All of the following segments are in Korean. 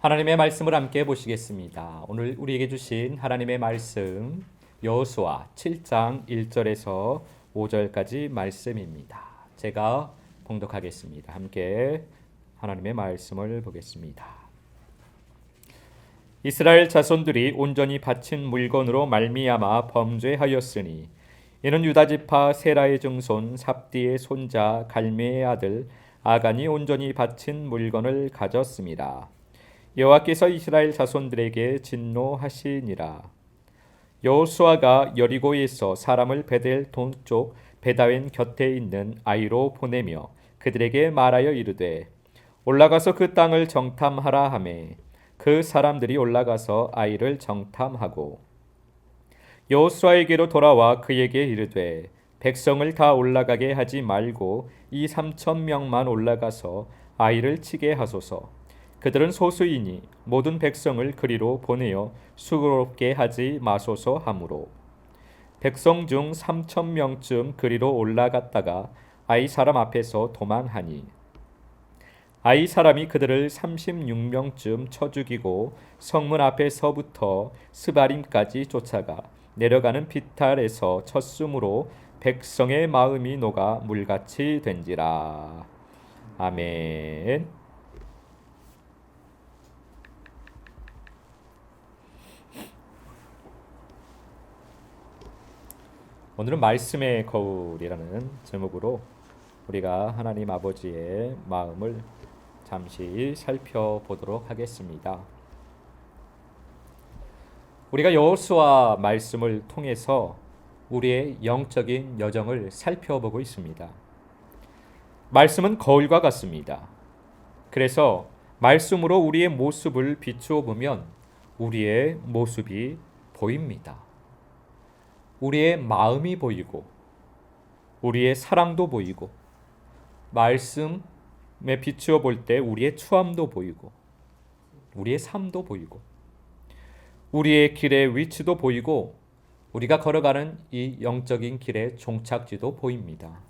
하나님의 말씀을 함께 보시겠습니다. 오늘 우리에게 주신 하나님의 말씀 여호수아 7장 1절에서 5절까지 말씀입니다. 제가 봉독하겠습니다. 함께 하나님의 말씀을 보겠습니다. 이스라엘 자손들이 온전히 바친 물건으로 말미암아 범죄하였으니 이는 유다 지파 세라의 증손 삽디의 손자 갈메의 아들 아간이 온전히 바친 물건을 가졌습니다. 여호와께서 이스라엘 자손들에게 진노하시니라. 여호수아가 여리고에서 사람을 베델 동쪽 베다웬 곁에 있는 아이로 보내며 그들에게 말하여 이르되 올라가서 그 땅을 정탐하라 하매 그 사람들이 올라가서 아이를 정탐하고 여호수아에게로 돌아와 그에게 이르되 백성을 다 올라가게 하지 말고 이 삼천 명만 올라가서 아이를 치게 하소서. 그들은 소수이니 모든 백성을 그리로 보내어 수고롭게 하지 마소서 하므로 백성 중 삼천 명쯤 그리로 올라갔다가 아이 사람 앞에서 도망하니 아이 사람이 그들을 36명쯤 쳐 죽이고 성문 앞에서부터 스바림까지 쫓아가 내려가는 비탈에서 쳤으므로 백성의 마음이 녹아 물같이 된지라. 아멘. 오늘은 말씀의 거울이라는 제목으로 우리가 하나님 아버지의 마음을 잠시 살펴보도록 하겠습니다. 우리가 여호수아 말씀을 통해서 우리의 영적인 여정을 살펴보고 있습니다. 말씀은 거울과 같습니다. 그래서 말씀으로 우리의 모습을 비추어 보면 우리의 모습이 보입니다. 우리의 마음이 보이고 우리의 사랑도 보이고 말씀에 비추어 볼 때 우리의 추함도 보이고 우리의 삶도 보이고 우리의 길의 위치도 보이고 우리가 걸어가는 이 영적인 길의 종착지도 보입니다.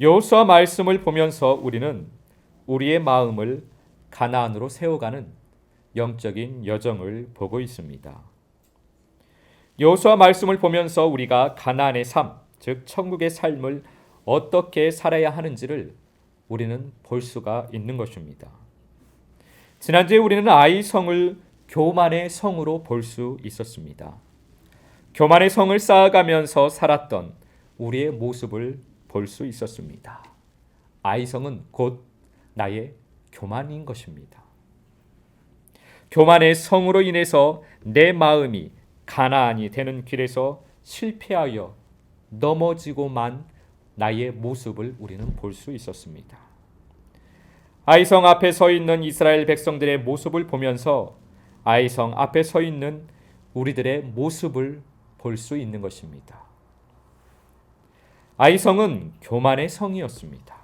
여호수아 말씀을 보면서 우리는 우리의 마음을 가나안으로 세워가는 영적인 여정을 보고 있습니다. 여호수아 말씀을 보면서 우리가 가나안의 삶, 즉 천국의 삶을 어떻게 살아야 하는지를 우리는 볼 수가 있는 것입니다. 지난주에 우리는 아이 성을 교만의 성으로 볼 수 있었습니다. 교만의 성을 쌓아가면서 살았던 우리의 모습을 볼 수 있었습니다. 아이 성은 곧 나의 교만인 것입니다. 교만의 성으로 인해서 내 마음이 가나안이 되는 길에서 실패하여 넘어지고만 나의 모습을 우리는 볼 수 있었습니다. 아이성 앞에 서 있는 이스라엘 백성들의 모습을 보면서 아이성 앞에 서 있는 우리들의 모습을 볼 수 있는 것입니다. 아이성은 교만의 성이었습니다.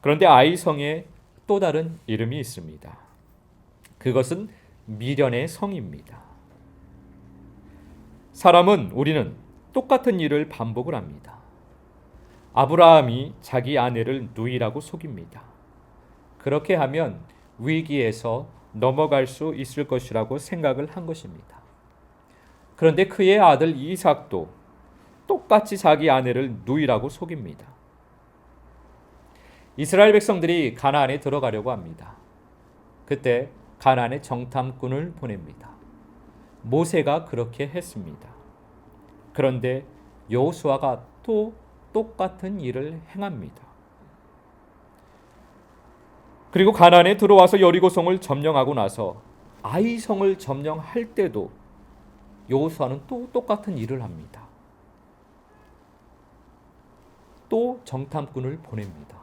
그런데 아이성에 또 다른 이름이 있습니다. 그것은 미련의 성입니다. 사람은 우리는 똑같은 일을 반복을 합니다. 아브라함이 자기 아내를 누이라고 속입니다. 그렇게 하면 위기에서 넘어갈 수 있을 것이라고 생각을 한 것입니다. 그런데 그의 아들 이삭도 똑같이 자기 아내를 누이라고 속입니다. 이스라엘 백성들이 가나안에 들어가려고 합니다. 그때 가나안에 정탐꾼을 보냅니다. 모세가 그렇게 했습니다. 그런데 여호수아가 또 똑같은 일을 행합니다. 그리고 가나안에 들어와서 여리고성을 점령하고 나서 아이성을 점령할 때도 여호수아는 또 똑같은 일을 합니다. 또 정탐꾼을 보냅니다.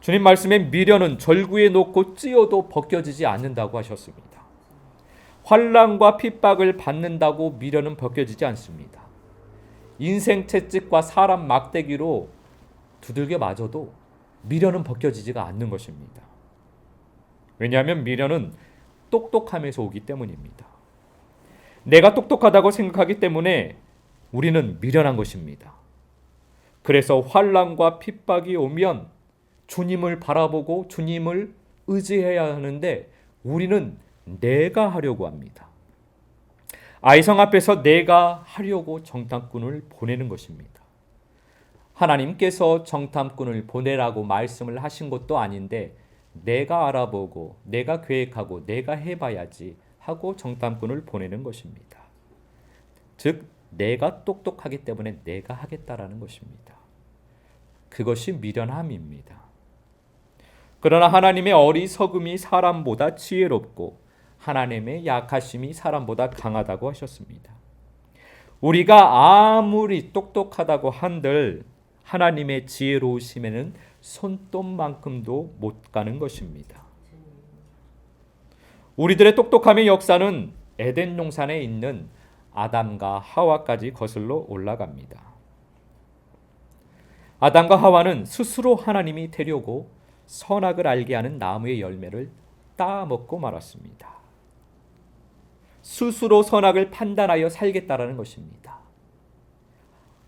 주님 말씀에 미련은 절구에 놓고 찌어도 벗겨지지 않는다고 하셨습니다. 환란과 핍박을 받는다고 미련은 벗겨지지 않습니다. 인생 채찍과 사람 막대기로 두들겨 맞아도 미련은 벗겨지지가 않는 것입니다. 왜냐하면 미련은 똑똑함에서 오기 때문입니다. 내가 똑똑하다고 생각하기 때문에 우리는 미련한 것입니다. 그래서 환란과 핍박이 오면 주님을 바라보고 주님을 의지해야 하는데 우리는 내가 하려고 합니다. 아이성 앞에서 내가 하려고 정탐꾼을 보내는 것입니다. 하나님께서 정탐꾼을 보내라고 말씀을 하신 것도 아닌데 내가 알아보고 내가 계획하고 내가 해봐야지 하고 정탐꾼을 보내는 것입니다. 즉 내가 똑똑하기 때문에 내가 하겠다라는 것입니다. 그것이 미련함입니다. 그러나 하나님의 어리석음이 사람보다 지혜롭고 하나님의 약하심이 사람보다 강하다고 하셨습니다. 우리가 아무리 똑똑하다고 한들 하나님의 지혜로우심에는 손톱만큼도 못 가는 것입니다. 우리들의 똑똑함의 역사는 에덴 용산에 있는 아담과 하와까지 거슬러 올라갑니다. 아담과 하와는 스스로 하나님이 되려고 선악을 알게 하는 나무의 열매를 따먹고 말았습니다. 스스로 선악을 판단하여 살겠다라는 것입니다.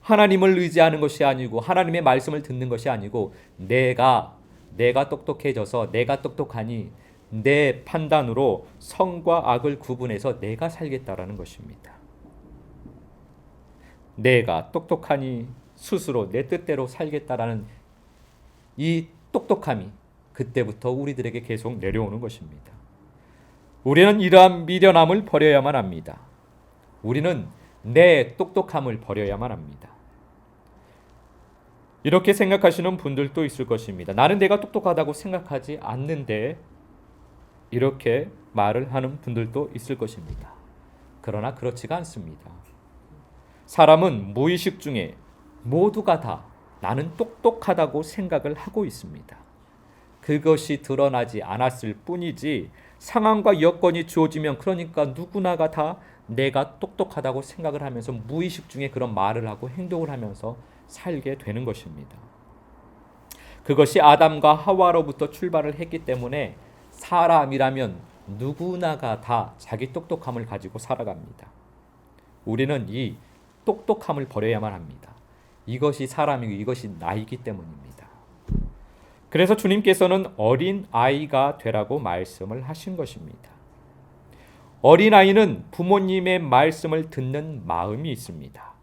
하나님을 의지하는 것이 아니고 하나님의 말씀을 듣는 것이 아니고 내가 내가 똑똑해져서 내가 똑똑하니 내 판단으로 성과 악을 구분해서 내가 살겠다라는 것입니다. 내가 똑똑하니 스스로 내 뜻대로 살겠다라는 이 똑똑함이 그때부터 우리들에게 계속 내려오는 것입니다. 우리는 이러한 미련함을 버려야만 합니다. 우리는 내 똑똑함을 버려야만 합니다. 이렇게 생각하시는 분들도 있을 것입니다. 나는 내가 똑똑하다고 생각하지 않는데 이렇게 말을 하는 분들도 있을 것입니다. 그러나 그렇지가 않습니다. 사람은 무의식 중에 모두가 다 나는 똑똑하다고 생각을 하고 있습니다. 그것이 드러나지 않았을 뿐이지 상황과 여건이 주어지면 그러니까 누구나가 다 내가 똑똑하다고 생각을 하면서 무의식 중에 그런 말을 하고 행동을 하면서 살게 되는 것입니다. 그것이 아담과 하와로부터 출발을 했기 때문에 사람이라면 누구나가 다 자기 똑똑함을 가지고 살아갑니다. 우리는 이 똑똑함을 버려야만 합니다. 이것이 사람이고 이것이 나이기 때문입니다. 그래서 주님께서는 어린 아이가 되라고 말씀을 하신 것입니다. 어린 아이는 부모님의 말씀을 듣는 마음이 있습니다.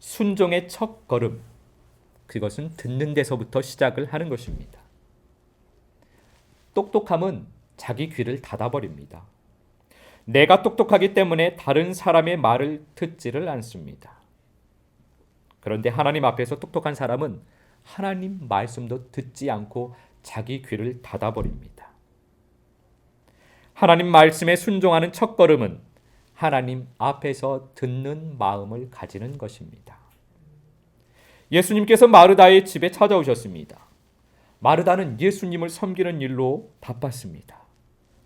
순종의 첫 걸음, 그것은 듣는 데서부터 시작을 하는 것입니다. 똑똑함은 자기 귀를 닫아버립니다. 내가 똑똑하기 때문에 다른 사람의 말을 듣지를 않습니다. 그런데 하나님 앞에서 똑똑한 사람은 하나님 말씀도 듣지 않고 자기 귀를 닫아버립니다. 하나님 말씀에 순종하는 첫 걸음은 하나님 앞에서 듣는 마음을 가지는 것입니다. 예수님께서 마르다의 집에 찾아오셨습니다. 마르다는 예수님을 섬기는 일로 바빴습니다.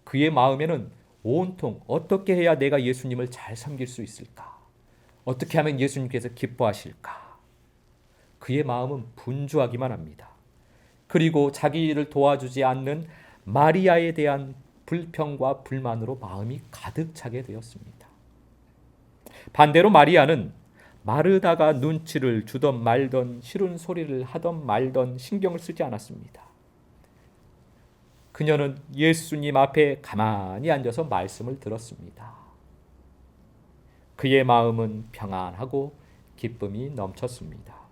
그의 마음에는 온통 어떻게 해야 내가 예수님을 잘 섬길 수 있을까? 어떻게 하면 예수님께서 기뻐하실까? 그의 마음은 분주하기만 합니다. 그리고 자기 일을 도와주지 않는 마리아에 대한 불평과 불만으로 마음이 가득 차게 되었습니다. 반대로 마리아는 마르다가 눈치를 주던 말던 싫은 소리를 하던 말던 신경을 쓰지 않았습니다. 그녀는 예수님 앞에 가만히 앉아서 말씀을 들었습니다. 그의 마음은 평안하고 기쁨이 넘쳤습니다.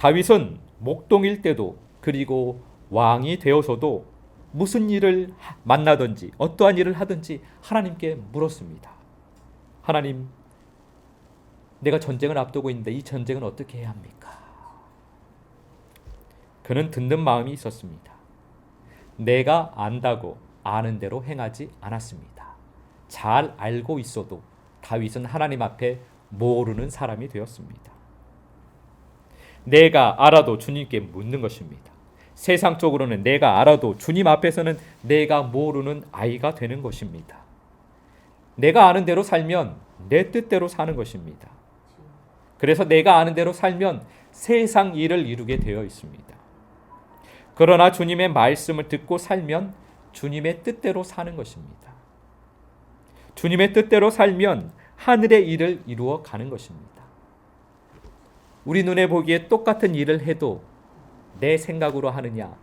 다윗은 목동일 때도 그리고 왕이 되어서도 무슨 일을 만나든지 어떠한 일을 하든지 하나님께 물었습니다. 하나님, 내가 전쟁을 앞두고 있는데 이 전쟁은 어떻게 해야 합니까? 그는 듣는 마음이 있었습니다. 내가 안다고 아는 대로 행하지 않았습니다. 잘 알고 있어도 다윗은 하나님 앞에 모르는 사람이 되었습니다. 내가 알아도 주님께 묻는 것입니다. 세상적으로는 내가 알아도 주님 앞에서는 내가 모르는 아이가 되는 것입니다. 내가 아는 대로 살면 내 뜻대로 사는 것입니다. 그래서 내가 아는 대로 살면 세상 일을 이루게 되어 있습니다. 그러나 주님의 말씀을 듣고 살면 주님의 뜻대로 사는 것입니다. 주님의 뜻대로 살면 하늘의 일을 이루어 가는 것입니다. 우리 눈에 보기에 똑같은 일을 해도 내 생각으로 하느냐,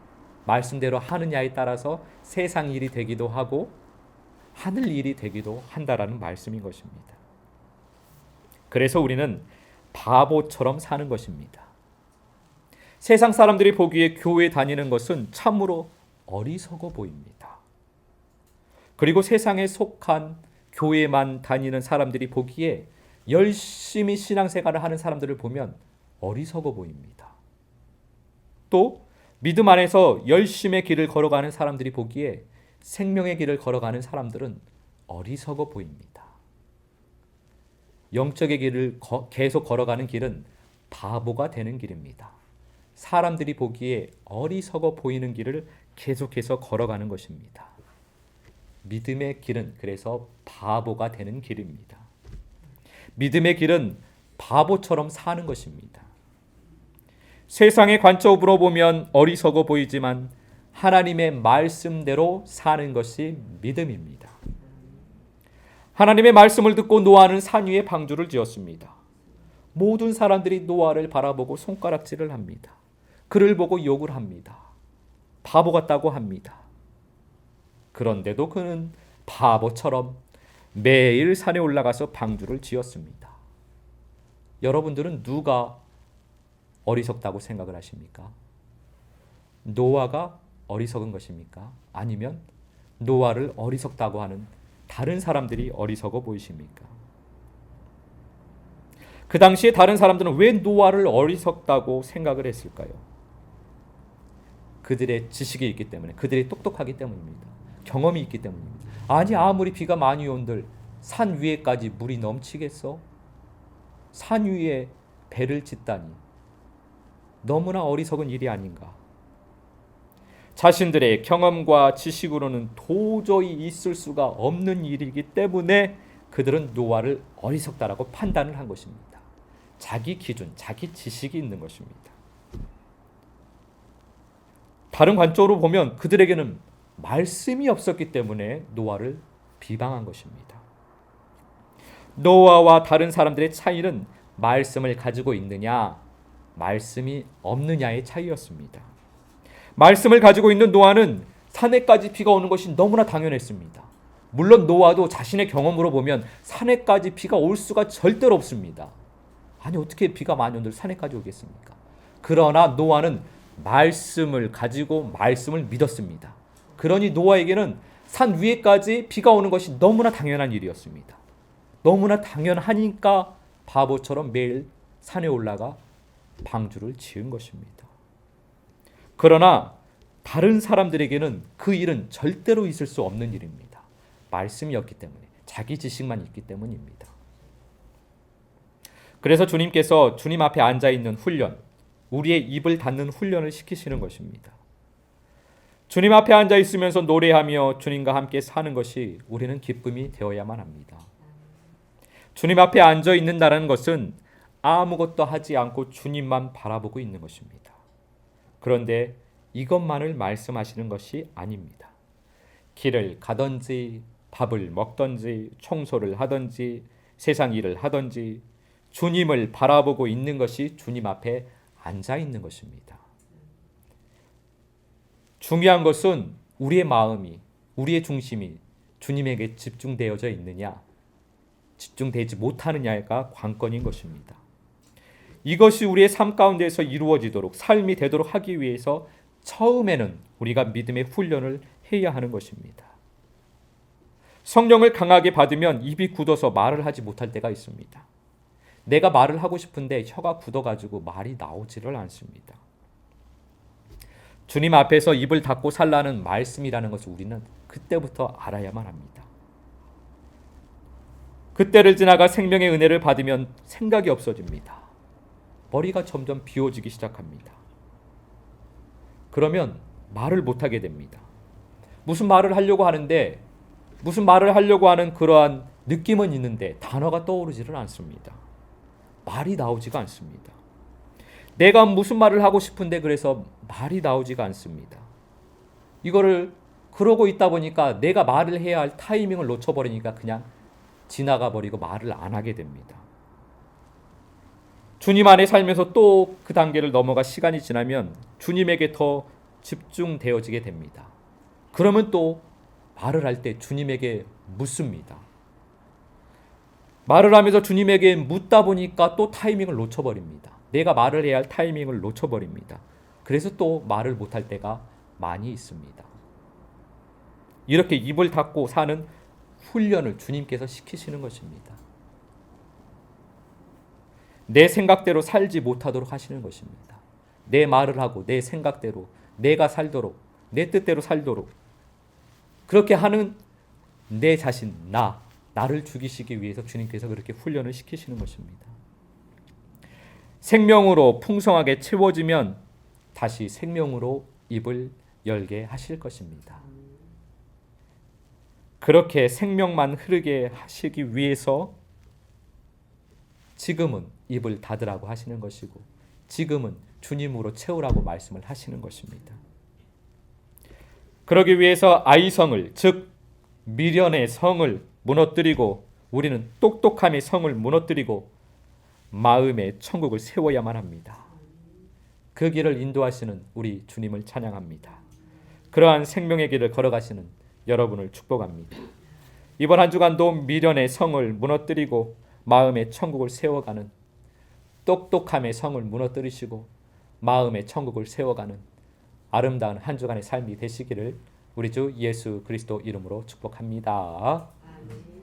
말씀대로 하느냐에 따라서 세상 일이 되기도 하고 하늘 일이 되기도 한다라는 말씀인 것입니다. 그래서 우리는 바보처럼 사는 것입니다. 세상 사람들이 보기에 교회 다니는 것은 참으로 어리석어 보입니다. 그리고 세상에 속한 교회만 다니는 사람들이 보기에 열심히 신앙생활을 하는 사람들을 보면 어리석어 보입니다. 또 믿음 안에서 열심의 길을 걸어가는 사람들이 보기에 생명의 길을 걸어가는 사람들은 어리석어 보입니다. 영적의 길을 거, 계속 걸어가는 길은 바보가 되는 길입니다. 사람들이 보기에 어리석어 보이는 길을 계속해서 걸어가는 것입니다. 믿음의 길은 그래서 바보가 되는 길입니다. 믿음의 길은 바보처럼 사는 것입니다. 세상의 관점으로 보면 어리석어 보이지만 하나님의 말씀대로 사는 것이 믿음입니다. 하나님의 말씀을 듣고 노아는 산 위에 방주를 지었습니다. 모든 사람들이 노아를 바라보고 손가락질을 합니다. 그를 보고 욕을 합니다. 바보 같다고 합니다. 그런데도 그는 바보처럼 매일 산에 올라가서 방주를 지었습니다. 여러분들은 누가 어리석다고 생각을 하십니까? 노아가 어리석은 것입니까? 아니면 노아를 어리석다고 하는 다른 사람들이 어리석어 보이십니까? 그 당시에 다른 사람들은 왜 노아를 어리석다고 생각을 했을까요? 그들의 지식이 있기 때문에, 그들이 똑똑하기 때문입니다. 경험이 있기 때문입니다. 아니 아무리 비가 많이 온들 산 위에까지 물이 넘치겠어? 산 위에 배를 짓다니 너무나 어리석은 일이 아닌가? 자신들의 경험과 지식으로는 도저히 있을 수가 없는 일이기 때문에 그들은 노아를 어리석다라고 판단을 한 것입니다. 자기 기준, 자기 지식이 있는 것입니다. 다른 관점으로 보면 그들에게는 말씀이 없었기 때문에 노아를 비방한 것입니다. 노아와 다른 사람들의 차이는 말씀을 가지고 있느냐, 말씀이 없느냐의 차이였습니다. 말씀을 가지고 있는 노아는 산에까지 비가 오는 것이 너무나 당연했습니다. 물론 노아도 자신의 경험으로 보면 산에까지 비가 올 수가 절대로 없습니다. 아니 어떻게 비가 많이 온들 산에까지 오겠습니까? 그러나 노아는 말씀을 가지고 말씀을 믿었습니다. 그러니 노아에게는 산 위에까지 비가 오는 것이 너무나 당연한 일이었습니다. 너무나 당연하니까 바보처럼 매일 산에 올라가 방주를 지은 것입니다. 그러나 다른 사람들에게는 그 일은 절대로 있을 수 없는 일입니다. 말씀이 없기 때문에 자기 지식만 있기 때문입니다. 그래서 주님께서 주님 앞에 앉아 있는 훈련, 우리의 입을 닫는 훈련을 시키시는 것입니다. 주님 앞에 앉아 있으면서 노래하며 주님과 함께 사는 것이 우리는 기쁨이 되어야만 합니다. 주님 앞에 앉아 있는다는 것은 아무것도 하지 않고 주님만 바라보고 있는 것입니다. 그런데 이것만을 말씀하시는 것이 아닙니다. 길을 가든지 밥을 먹든지 청소를 하든지 세상 일을 하든지 주님을 바라보고 있는 것이 주님 앞에 앉아 있는 것입니다. 중요한 것은 우리의 마음이 우리의 중심이 주님에게 집중되어져 있느냐 집중되지 못하느냐가 관건인 것입니다. 이것이 우리의 삶 가운데서 이루어지도록 삶이 되도록 하기 위해서 처음에는 우리가 믿음의 훈련을 해야 하는 것입니다. 성령을 강하게 받으면 입이 굳어서 말을 하지 못할 때가 있습니다. 내가 말을 하고 싶은데 혀가 굳어가지고 말이 나오지를 않습니다. 주님 앞에서 입을 닫고 살라는 말씀이라는 것을 우리는 그때부터 알아야만 합니다. 그때를 지나가 생명의 은혜를 받으면 생각이 없어집니다. 머리가 점점 비워지기 시작합니다. 그러면 말을 못하게 됩니다. 무슨 말을 하려고 하는데 무슨 말을 하려고 하는 그러한 느낌은 있는데 단어가 떠오르지를 않습니다. 말이 나오지가 않습니다. 내가 무슨 말을 하고 싶은데 그래서 말이 나오지가 않습니다. 이거를 그러고 있다 보니까 내가 말을 해야 할 타이밍을 놓쳐버리니까 그냥 지나가 버리고 말을 안 하게 됩니다. 주님 안에 살면서 또 그 단계를 넘어가 시간이 지나면 주님에게 더 집중되어지게 됩니다. 그러면 또 말을 할 때 주님에게 묻습니다. 말을 하면서 주님에게 묻다 보니까 또 타이밍을 놓쳐버립니다. 내가 말을 해야 할 타이밍을 놓쳐버립니다. 그래서 또 말을 못할 때가 많이 있습니다. 이렇게 입을 닫고 사는 훈련을 주님께서 시키시는 것입니다. 내 생각대로 살지 못하도록 하시는 것입니다. 내 말을 하고 내 생각대로 내가 살도록 내 뜻대로 살도록 그렇게 하는 내 자신 나 나를 죽이시기 위해서 주님께서 그렇게 훈련을 시키시는 것입니다. 생명으로 풍성하게 채워지면 다시 생명으로 입을 열게 하실 것입니다. 그렇게 생명만 흐르게 하시기 위해서 지금은 입을 닫으라고 하시는 것이고 지금은 주님으로 채우라고 말씀을 하시는 것입니다. 그러기 위해서 아이성을 즉 미련의 성을 무너뜨리고 우리는 똑똑함의 성을 무너뜨리고 마음의 천국을 세워야만 합니다. 그 길을 인도하시는 우리 주님을 찬양합니다. 그러한 생명의 길을 걸어가시는 여러분을 축복합니다. 이번 한 주간도 미련의 성을 무너뜨리고 마음의 천국을 세워가는 똑똑함의 성을 무너뜨리시고 마음의 천국을 세워가는 아름다운 한 주간의 삶이 되시기를 우리 주 예수 그리스도 이름으로 축복합니다. 아멘.